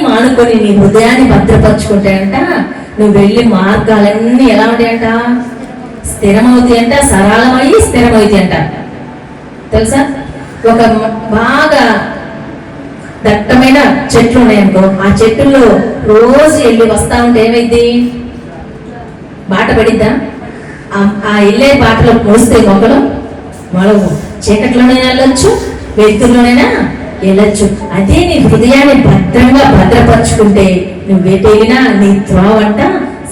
మానుకొని నీ హృదయాన్ని భద్రపరుచుకుంటే అంట నువ్వు వెళ్ళే మార్గాలన్నీ ఎలా ఉంటాయంట? స్థిరమవుతాయి అంట సరళమయ్యి స్థిరమవుతాయి అంట తెలుసా? ఒక బాగా దట్టమైన చెట్లు ఉన్నాయనుకో ఆ చెట్టుల్లో రోజు వెళ్ళి వస్తా ఉంటే ఏమైంది బాట పడిద్దా? ఆ- వెళ్ళే బాటలో మోస్తే మొక్కలు మొలవు. చీకట్లోనైనా వెళ్ళొచ్చు వెతుల్లోనైనా వెళ్ళొచ్చు. అదే నీ హృదయాన్ని భద్రంగా భద్రపరుచుకుంటే నువ్వు వెళ్ళినా నీ త్రోవంట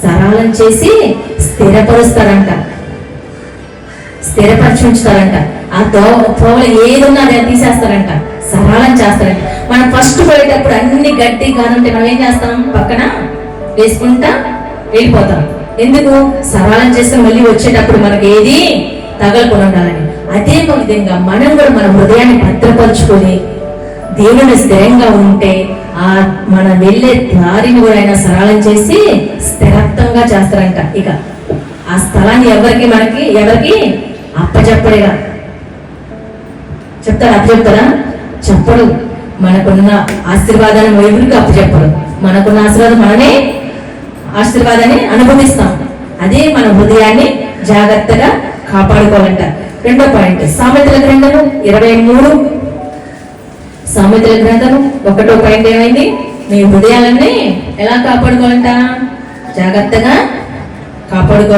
సరళం చేసి స్థిరపరుస్తారంట. స్థిరపరిచి ఉంచుతారంట ఆ తో తోవలు ఏదున్నా అది తీసేస్తారంట. సరళం చేస్తారంట. మనం ఫస్ట్ పోయేటప్పుడు అన్ని గడ్డి కానుంటే మనం ఏం చేస్తాం? పక్కన వేసుకుంటా వెళ్ళిపోతాం. ఎందుకు? సరళం చేస్తే మళ్ళీ వచ్చేటప్పుడు మనకి ఏది తగలకుండా ఉండాలని. అదే విధంగా మనం కూడా మన హృదయాన్ని భద్రపరుచుకొని దేవుని స్థిరంగా ఉంటే ఆ మన వెళ్ళే దారిని కూడా ఆయన సరళం చేసి స్థిరత్వంగా చేస్తారంట. ఇక ఆ స్థలాన్ని ఎవరికి మనకి ఎవరికి? అప్పచెప్పడేగా చెప్తారా అప్పచెప్తారా చెప్పడు. మనకున్న ఆశీర్వాదాన్ని ఎవరికి అప్పచెప్పడు మనకున్న ఆశీర్వాదం మనమే ఆశీర్వాదాన్ని అనుభవిస్తాం. అదే మన హృదయాన్ని జాగ్రత్తగా కాపాడుకోవాలంట. రెండో పాయింట్. సామెతల గ్రంథము ఇరవై మూడు సామెతల గ్రంథము ఒకటో పాయింట్ ఏమైంది? మీ హృదయాలన్నీ ఎలా కాపాడుకోవాలంట? జాగ్రత్తగా కాపాడుకో